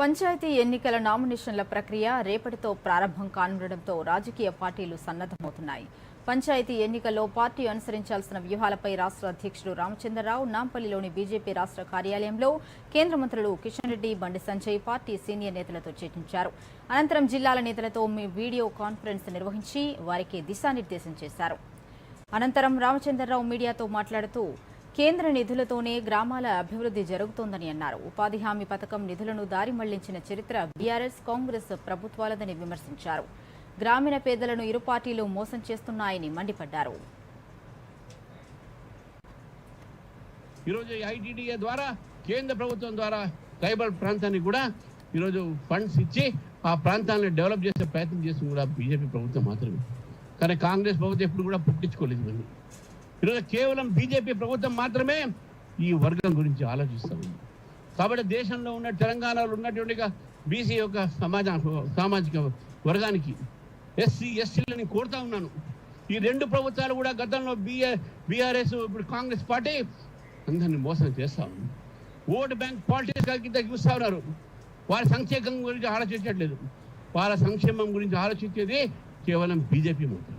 పంచాయతీ ఎన్నికల నామినేషన్ల ప్రక్రియ రేపటితో ప్రారంభం కానుండటంతో రాజకీయ పార్టీలు సన్నద్దమవుతున్నాయి పంచాయతీ ఎన్నికల్లో పార్టీ అనుసరించాల్సిన వ్యూహాలపై రాష్ట్ర అధ్యక్షుడు రామచంద్రరావు నాంపల్లిలోని బీజేపీ రాష్ట్ర కార్యాలయంలో కేంద్ర మంత్రులు కిషన్ రెడ్డి బండి సంజయ్ పార్టీ సీనియర్ నేతలతో చర్చించారు. అనంతరం జిల్లాల నేతలతో మీ వీడియో కాన్ఫరెన్స్ నిర్వహించి వారికి దిశానిర్దేశం చేశారు. అనంతరం రామచంద్రరావు మీడియాతో మాట్లాడుతూ కేంద్ర నిధులతోనే గ్రామాల అభివృద్ధి జరుగుతోందని అన్నారు. ఉపాధి హామీ పథకం నిధులను దారి మళ్ళించిన చరిత్ర బీఆర్ఎస్ కాంగ్రెస్ ప్రభుత్వాలదని విమర్శించారు. గ్రామీణ పేదలను ఇరు పార్టీలు మోసం చేస్తున్నాయని మండిపడ్డారు. ఈరోజు ఐటీడీఏ ద్వారా కేంద్ర ప్రభుత్వం ద్వారా ట్రైబల్ ప్రాంతానికి కూడా ఈరోజు ఫండ్స్ ఇచ్చి ఆ ప్రాంతాలను డెవలప్ చేసే ప్రయత్నం చేస్తుంది కూడా బీజేపీ ప్రభుత్వం మాత్రమే. కానీ కాంగ్రెస్ ప్రభుత్వం ఎప్పుడు కూడా పుట్టించుకోలేదు ఇవన్నీ. ఈరోజు కేవలం బీజేపీ ప్రభుత్వం మాత్రమే ఈ వర్గం గురించి ఆలోచిస్తూ ఉంది కాబట్టి దేశంలో ఉన్న తెలంగాణలో ఉన్నటువంటి బీసీ యొక్క సమాజ సామాజిక వర్గానికి ఎస్సీ ఎస్సీలని కోరుతా ఉన్నాను. ఈ రెండు ప్రభుత్వాలు కూడా గతంలో బిఏ బీఆర్ఎస్ ఇప్పుడు కాంగ్రెస్ పార్టీ అందరిని మోసం చేస్తా ఉంది. ఓటు బ్యాంక్ పాలిటిక్స్ కింద చూస్తా ఉన్నారు. వారి సంక్షేమం గురించి ఆలోచించట్లేదు. వాళ్ళ సంక్షేమం గురించి ఆలోచించేది కేవలం బీజేపీ మాత్రం